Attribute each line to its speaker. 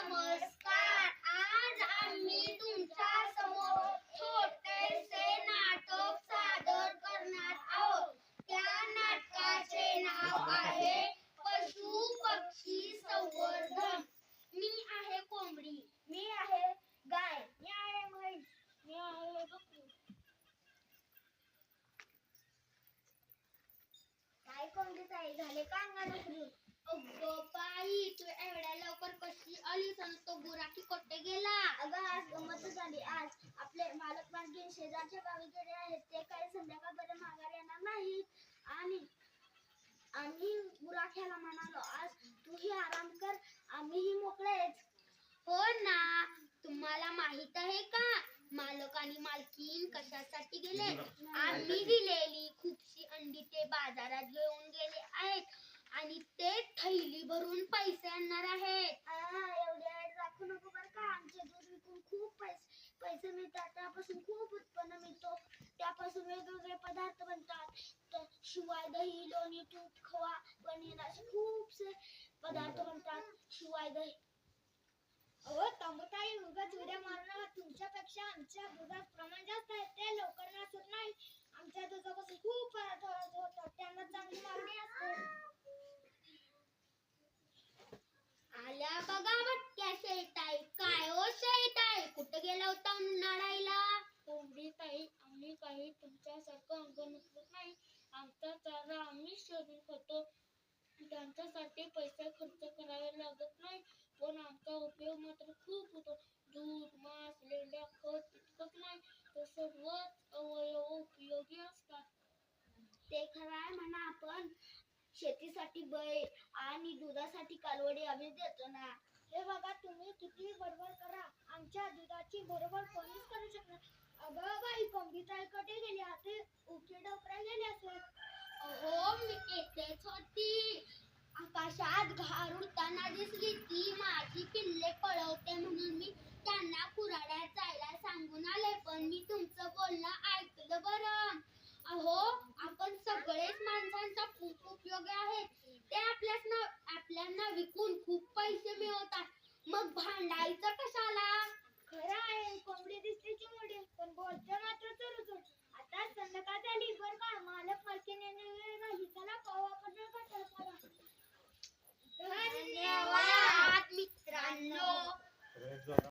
Speaker 1: नमस्कार. आज आम्ही तुमच्यासमोर छोटेसे नाटक सादर करणार आहोत. त्या नाटकाचे नाव आहे पशु पक्षी संवर्धन. मी आहे कोंबडी.
Speaker 2: मी आहे गाय. मी
Speaker 3: आहे म्हैस.
Speaker 4: मी आहे बकरी.
Speaker 2: काय कोंबडी ताई झाले? का अंगाला
Speaker 1: अगं बाई तू एवढ्या लवकर कशी आलीस बुराकी कोठे गेला.
Speaker 2: अगं आज गमत झाली. आज आपले मालक मागे शेजारच्या गावी गेले आहेत. ते काही संध्याकाळपर्यंत माघार येणार नाहीत. आणि आम्ही बुराख्याला म्हणालो आज तूही आराम कर आम्हीही मोकळेच
Speaker 1: हो ना. तुम्हाला माहीत आहे का? मालक आणि मालकीन कशासाठी गेले? आम्ही दिलेली खूपशी अंडी ते बाजारात घेऊन गेले आहेत. आणि ते थैली भरून पैसे आणणार आहेत
Speaker 2: एवढे ऍड राखू नको बर का आमचे दूध विकून खूप पैसे मिळतात त्यापासून खूप उत्पन्न मिळतो. त्यापासून वेगवेगळे पदार्थ बनतात. तर शिवाय दही लोणी तूप खवा पनीर असे खूपसे पदार्थ बनतात. शिवाय दही.
Speaker 3: अहो तंबताई उगाच उड्या मारणार तुमच्यापेक्षा आमच्या दुधात प्रमाण जास्त आहे ते लवकर नासत नाही आमच्या दुधापासून खूप पदार्थ होतात त्यांना चांगली मागणी असते
Speaker 1: आल्या बघा भटक्या शेताई काय हो शेताई होता उन्हाळायला
Speaker 4: कोंबडी ताई आम्ही काही तुमच्यासारखं अंग नसत नाही. आमचा चारा आम्ही शोधून खातो. त्यांच्यासाठी पैसे खर्च करावे लागत नाही. पण आमचा उपयोग मात्र खूप होतो. दूध मांस लेंड्या खत इतकंच नाही. तर सर्वच अवयव उपयोगी असतात.
Speaker 2: ते खरं आहे म्हणा आपण. शेतीसाठी बैल आणि दुधासाठी कालवडी आम्ही देतो ना.
Speaker 3: हे बघा तुम्ही किती बरोबर करा. आमच्या दुधाची बरोबर करू शकणार. अगं बाई गेली.
Speaker 1: आता मी येतेच होती. आकाशात घार दिसली. ती माझी पिल्ले पळवते म्हणून मी त्यांना जायला सांगून आले. पण मी तुमचं बोलणं ऐकलं बरं. अहो आपण सगळेच माणसांचा खूप उपयोग आहे ते आपल्याच आपल्यांना विकून खूप पैसे मिळवतात. मग भांडायचं कशाला?
Speaker 3: la parte